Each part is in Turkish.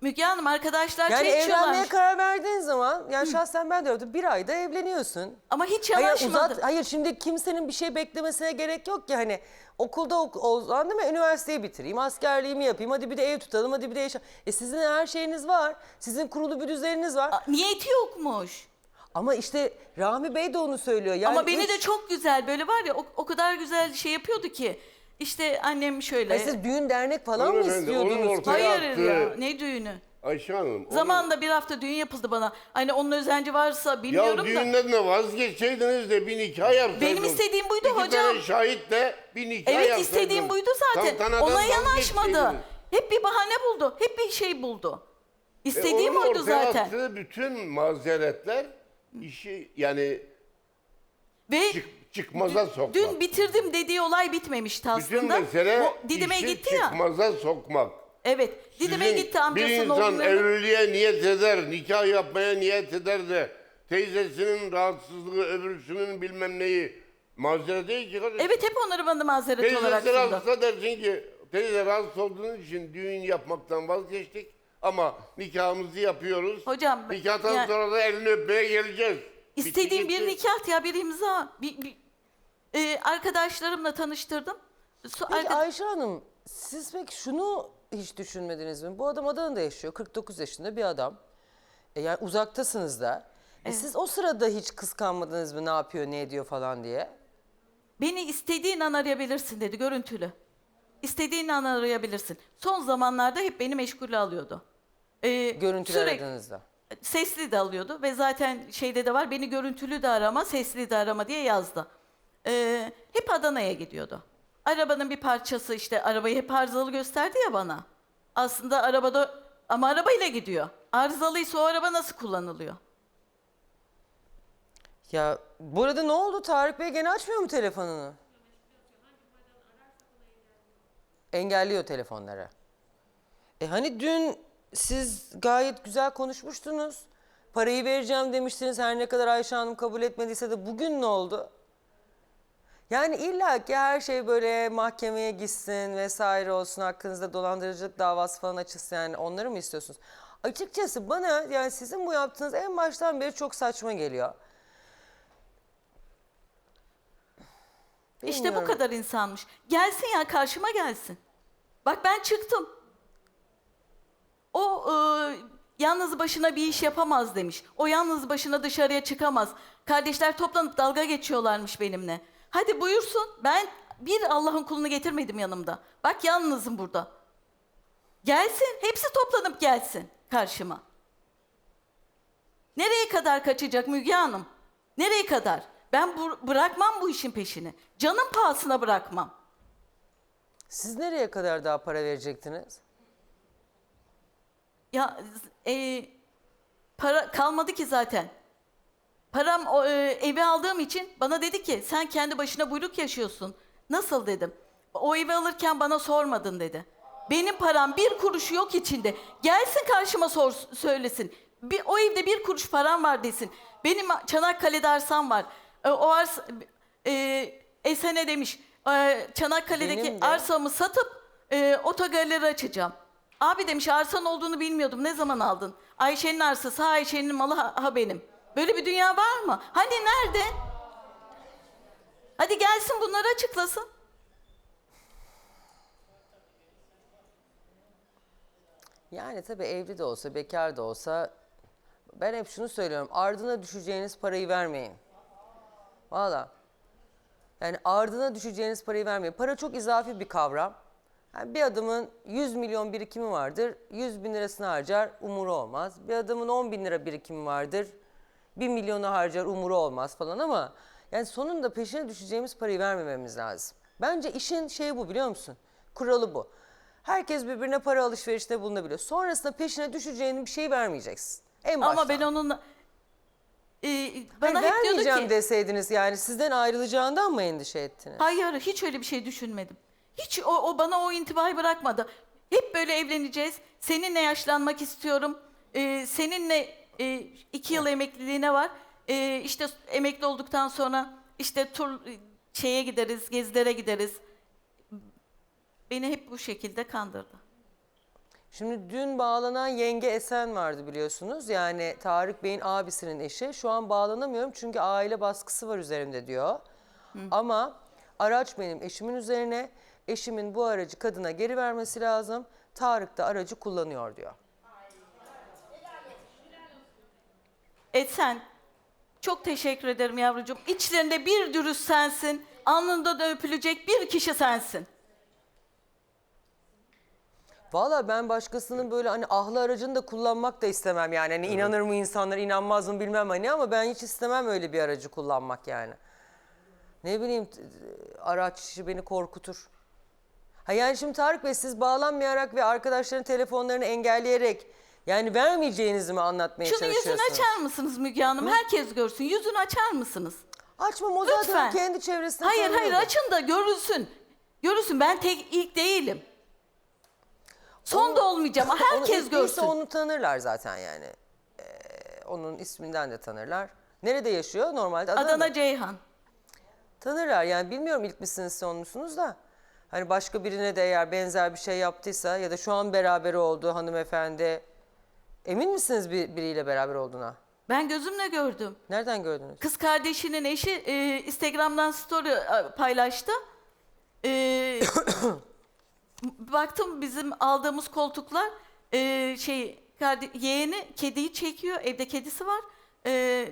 Müge Hanım arkadaşlar Yani çay içiyorlar. evlenmeye karar verdiğin zaman, yani şahsen ben de öyle bir ayda evleniyorsun. Ama hiç Hayır, yanaşmadı. uzat, hayır şimdi kimsenin bir şey beklemesine gerek yok ki hani okulda ok, o zaman değil mi üniversiteyi bitireyim, askerliğimi yapayım, hadi bir de ev tutalım, hadi bir de yaşa. E sizin her şeyiniz var, sizin kurulu bir düzeniniz var. A- Niyeti yokmuş. Ama işte Rahmi Bey de onu söylüyor. Yani Ama beni üç- de çok güzel böyle var ya o, o kadar güzel şey yapıyordu ki. İşte annem şöyle. Ay siz düğün dernek falan mı Hanımefendi, onun istiyordunuz? ortaya- Hayır yaptı. ya ne düğünü? Ayşe Hanım. onu- Zamanında bir hafta düğün yapıldı bana. Hani onun özenci varsa Ya bilmiyorum da. düğünden de vazgeçseydiniz de bir nikah yapsaydınız. Benim istediğim buydu İki hocam. tane şahit de bir nikah Evet yapsaydınız. istediğim buydu zaten. Tantanadan Ona yanaşmadı. vazgeçseydiniz. Hep bir bahane buldu. Hep bir şey buldu. E, İstediğim onun oydu ortaya zaten. attığı bütün mazeretler işi yani Ve çık, çıkmaza sokmak. dün bitirdim dediği olay bitmemişti bütün aslında. mesele O Didim'e işi gitti ya. çıkmaza sokmak. Evet. Didim'e Sizin gitti amcasının Bir insan oğlunun. evliliğe niyet eder, nikah yapmaya niyet eder de teyzesinin rahatsızlığı, öbürsünün bilmem neyi mazeret değil ki kardeşim. Evet hep onları bana mazeret olarak Teyzesi sundu. rahatsızsa dersin ki teyze rahatsız olduğunuz için düğün yapmaktan vazgeçtik ama nikahımızı yapıyoruz. Hocam, ben- Nikahtan yani- sonra da elini öpmeye geleceğiz. İstediğim bir nikah ya bir imza. Bir, bir- Ee, arkadaşlarımla tanıştırdım. Su- Peki arka- Ayşe Hanım siz peki şunu hiç düşünmediniz mi? Bu adam Adana'da yaşıyor. 49 yaşında bir adam. E yani uzaktasınız da. E siz o sırada hiç kıskanmadınız mı ne yapıyor ne ediyor falan diye? Beni istediğin an arayabilirsin dedi görüntülü. İstediğin an arayabilirsin. Son zamanlarda hep beni meşgule alıyordu. Ee, Görüntülü sürekli- aradığınızda. Sesli de alıyordu ve zaten şeyde de var beni görüntülü de arama, sesli de arama diye yazdı. Ee, hep Adana'ya gidiyordu. Arabanın bir parçası işte arabayı hep arızalı gösterdi ya bana. Aslında arabada ama arabayla gidiyor. Arızalıysa o araba nasıl kullanılıyor? Ya bu arada ne oldu? Tarık Bey gene açmıyor mu telefonunu? Engelliyor telefonları. E hani dün siz gayet güzel konuşmuştunuz. Parayı vereceğim demiştiniz her ne kadar Ayşe Hanım kabul etmediyse de bugün ne oldu? Yani illa ki her şey böyle mahkemeye gitsin vesaire olsun hakkınızda dolandırıcılık davası falan açılsın yani onları mı istiyorsunuz? Açıkçası bana yani sizin bu yaptığınız en baştan beri çok saçma geliyor. İşte bu Bilmiyorum. kadar insanmış. Gelsin ya karşıma gelsin. Bak ben çıktım. O e, yalnız başına bir iş yapamaz demiş. O yalnız başına dışarıya çıkamaz. Kardeşler toplanıp dalga geçiyorlarmış benimle. Hadi buyursun. Ben bir Allah'ın kulunu getirmedim yanımda. Bak yalnızım burada. Gelsin. Hepsi toplanıp gelsin karşıma. Nereye kadar kaçacak Müge Hanım? Nereye kadar? Ben bu- bırakmam bu işin peşini. Canım pahasına bırakmam. Siz nereye kadar daha para verecektiniz? Ya e, para kalmadı ki zaten. Param o, e, evi aldığım için bana dedi ki sen kendi başına buyruk yaşıyorsun. Nasıl dedim. O evi alırken bana sormadın dedi. Benim param bir kuruşu yok içinde. Gelsin karşıma sor, söylesin. Bir, o evde bir kuruş param var desin. Benim Çanakkale'de arsam var. E, o arsa, e, Esen'e demiş. e, Çanakkale'deki arsamı satıp e, otogaleri açacağım. Abi demiş arsan olduğunu bilmiyordum. Ne zaman aldın? Ayşe'nin arsası, ha Ayşe'nin malı, ha, benim. Böyle bir dünya var mı? Hani nerede? Hadi gelsin bunları açıklasın. Yani tabii evli de olsa, bekar da olsa ben hep şunu söylüyorum. Ardına düşeceğiniz parayı vermeyin. Valla. Yani ardına düşeceğiniz parayı vermeyin. Para çok izafi bir kavram. Yani bir adamın 100 milyon birikimi vardır. 100 bin lirasını harcar, umuru olmaz. Bir adamın 10 bin lira birikimi vardır. 1 milyonu harcar, umuru olmaz falan ama yani sonunda peşine düşeceğimiz parayı vermememiz lazım. Bence işin şeyi bu biliyor musun? Kuralı bu. Herkes birbirine para alışverişte bulunabiliyor. Sonrasında peşine düşeceğin bir şey vermeyeceksin. En baştan. Ama ben onunla... E, Hayır, bana hep diyordu vermeyeceğim ki... deseydiniz yani sizden ayrılacağından mı endişe ettiniz? Hayır hiç öyle bir şey düşünmedim. Hiç o, o bana o intibayı bırakmadı. Hep böyle evleneceğiz. Seninle yaşlanmak istiyorum. Ee, seninle e, iki yıl emekliliğine var. Ee, işte emekli olduktan sonra işte tur şeye gideriz, gezilere gideriz. Beni hep bu şekilde kandırdı. Şimdi dün bağlanan yenge Esen vardı biliyorsunuz. Yani Tarık Bey'in abisinin eşi. Şu an bağlanamıyorum çünkü aile baskısı var üzerimde diyor. Ama araç benim eşimin üzerine. Eşimin bu aracı kadına geri vermesi lazım. Tarık da aracı kullanıyor diyor. Etsen çok teşekkür ederim yavrucuğum. İçlerinde bir dürüst sensin. Alnında da öpülecek bir kişi sensin. Valla ben başkasının böyle hani ahlı aracını da kullanmak da istemem yani. Hani inanır mı insanlar inanmaz mı bilmem hani ama ben hiç istemem öyle bir aracı kullanmak yani. Ne bileyim araç işi beni korkutur. Ha yani şimdi Tarık Bey siz bağlanmayarak ve arkadaşların telefonlarını engelleyerek yani vermeyeceğinizi mi anlatmaya Şunu yüzünü çalışıyorsunuz? açar mısınız Müge Hanım? Herkes görsün. Yüzünü açar mısınız? Açmam o zaten Lütfen. kendi çevresinde Hayır hayır tanıyordu. açın da görülsün. Görülsün. Ben tek ilk değilim. Son da olmayacağım. Onu Herkes ilk değilse görsün. onu tanırlar zaten yani. Ee, onun isminden de tanırlar. Nerede yaşıyor? Normalde Adana'da. Adana Ceyhan. Tanırlar yani bilmiyorum ilk misiniz son musunuz da. Hani başka birine de eğer benzer bir şey yaptıysa ya da şu an beraber olduğu hanımefendi emin misiniz bir, biriyle beraber olduğuna? Ben gözümle gördüm. Nereden gördünüz? Kız kardeşinin eşi e, Instagram'dan story e, paylaştı. E, baktım bizim aldığımız koltuklar e, şey karde- yeğeni kediyi çekiyor. Evde kedisi var. E,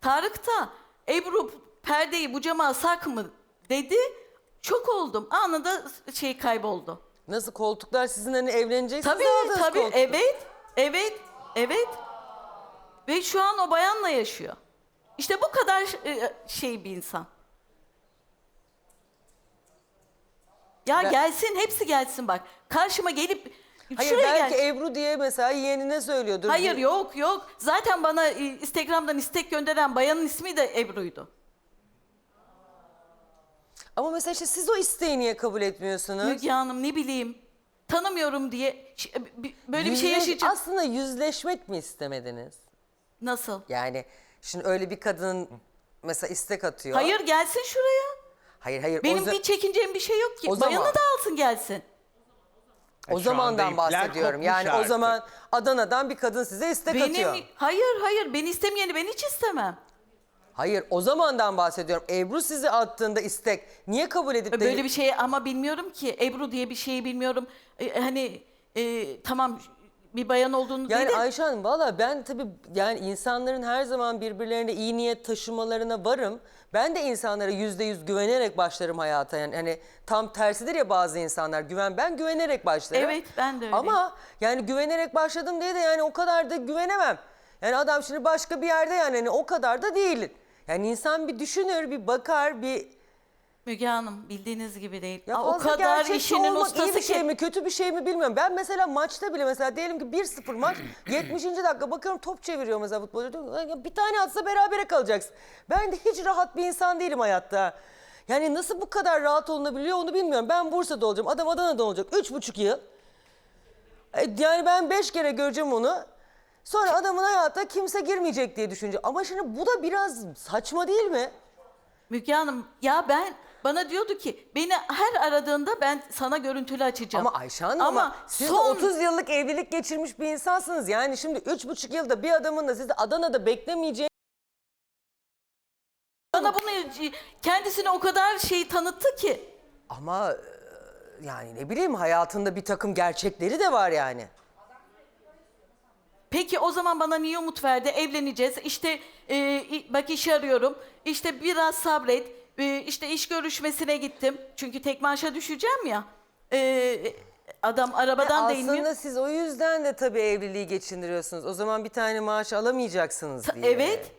Tarık da Ebru perdeyi bu cama asak mı dedi. Çok oldum. Anında şey kayboldu. Nasıl koltuklar sizin hani evleneceksiniz Tabii aldığınız tabii koltuk. evet evet evet ve şu an o bayanla yaşıyor. İşte bu kadar e, şey bir insan. Ya Ben- gelsin hepsi gelsin bak. Karşıma gelip Hayır şuraya belki gel. Ebru diye mesela yeğenine söylüyordur. Hayır yok yok. Zaten bana e, Instagram'dan istek gönderen bayanın ismi de Ebru'ydu. Ama mesela işte siz o isteği niye kabul etmiyorsunuz? Müge Hanım ne bileyim tanımıyorum diye ş- e, böyle bir şey Yüzleş- yaşayacağım. Aslında yüzleşmek mi istemediniz? Nasıl? Yani şimdi öyle bir kadın mesela istek atıyor. Hayır gelsin şuraya. Hayır hayır. Benim o, za- bir çekincem bir şey yok ki. O zaman- Bayanı da alsın gelsin. o şu zamandan ipler bahsediyorum. kopmuş Yani o artık. zaman Adana'dan bir kadın size istek Benim atıyor. hayır hayır beni istemeyeni ben hiç istemem. Hayır o zamandan bahsediyorum. Ebru sizi attığında istek niye kabul edip de... Böyle bir şey ama bilmiyorum ki Ebru diye bir şeyi bilmiyorum. E, hani e, tamam bir bayan olduğunu Yani değil de Ayşe Hanım valla ben tabii yani insanların her zaman birbirlerine iyi niyet taşımalarına varım. Ben de insanlara yüzde yüz güvenerek başlarım hayata. Yani hani tam tersidir ya bazı insanlar güven ben güvenerek başlarım. Evet, ben de öyleyim. Ama yani güvenerek başladım diye de yani o kadar da güvenemem. Yani adam şimdi başka bir yerde yani hani o kadar da değil. Yani insan bir düşünür, bir bakar, bir Müge Hanım bildiğiniz gibi değil. ya Aa, o fazla kadar gerçekçi işinin olmak ustası iyi bir ki. şey mi kötü bir şey mi bilmiyorum. Ben mesela maçta bile mesela diyelim ki 1-0 maç 70. dakika bakıyorum top çeviriyor mesela futbolcu. Diyorum, "Lan ya bir tane atsa berabere kalacaksın. Ben de hiç rahat bir insan değilim hayatta. Yani nasıl bu kadar rahat olunabiliyor onu bilmiyorum. Ben Bursa'da olacağım. Adam Adana'da olacak. 3,5 yıl. E, Yani ben 5 kere göreceğim onu. Sonra adamın hayata kimse girmeyecek diye düşünce. Ama şimdi bu da biraz saçma değil mi? Müge Hanım ya ben bana diyordu ki beni her aradığında ben sana görüntülü açacağım. Ama Ayşe Hanım ama, siz de son 30 yıllık evlilik geçirmiş bir insansınız. Yani şimdi 3,5 yılda bir adamın da sizi Adana'da beklemeyeceğini bana bunu kendisine o kadar şey tanıttı ki. ama e, yani ne bileyim hayatında bir takım gerçekleri de var yani. Peki o zaman bana niye umut verdi? Evleneceğiz. İşte e, bak iş arıyorum. İşte biraz sabret. E, işte iş görüşmesine gittim. Çünkü tek maaşa düşeceğim ya. E, adam arabadan da inmiyor. Aslında siz o yüzden de tabii evliliği geçindiriyorsunuz. O zaman bir tane maaş alamayacaksınız diye. Evet.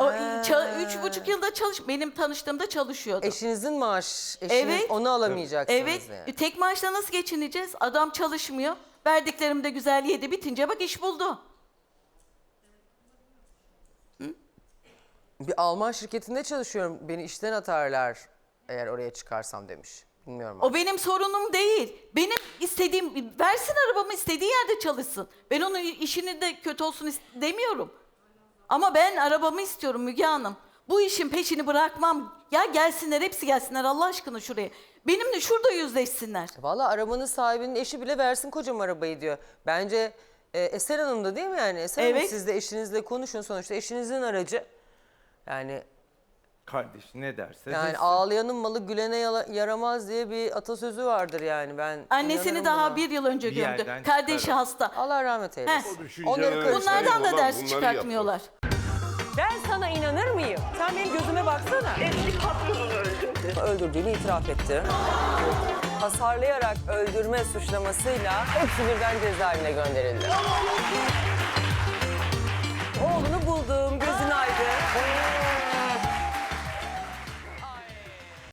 O ça- üç buçuk yılda çalış. Benim tanıştığımda çalışıyordu. Eşinizin maaş, eşiniz Evet. onu alamayacaksınız evet. yani. Tek maaşla nasıl geçineceğiz? Adam çalışmıyor. Verdiklerim de güzel yedi. Bitince bak iş buldu. Bir Alman şirketinde çalışıyorum. Beni işten atarlar eğer oraya çıkarsam demiş. Bilmiyorum. O benim sorunum değil. Benim istediğim, versin arabamı istediği yerde çalışsın. Ben onun işini de kötü olsun demiyorum. Ama ben arabamı istiyorum Müge Hanım. Bu işin peşini bırakmam. Ya gelsinler hepsi gelsinler Allah aşkına şuraya. Benimle şurada yüzleşsinler. Valla arabanın sahibinin eşi bile versin kocam arabayı diyor. Bence e, Eser Hanım da değil mi yani? Eser Hanım Evet. siz de eşinizle konuşun sonuçta eşinizin aracı. Yani Kardeş ne derse yani desin. ağlayanın malı gülene yala- yaramaz diye bir atasözü vardır yani ben. Annesini daha buna. bir yıl önce Bir gömdü. yerden Kardeşi çıkarır. hasta. Allah rahmet eylesin. Düşünceler Onları karıştırmayın. Bunlardan da Bunlar ders çıkartmıyorlar. Ben sana inanır mıyım? Sen benim gözüme baksana. Eski patronunu öldürdü. Öldürdüğünü itiraf etti. Hasarlayarak öldürme suçlamasıyla hepsi birden cezaevine gönderildi. Oğlunu.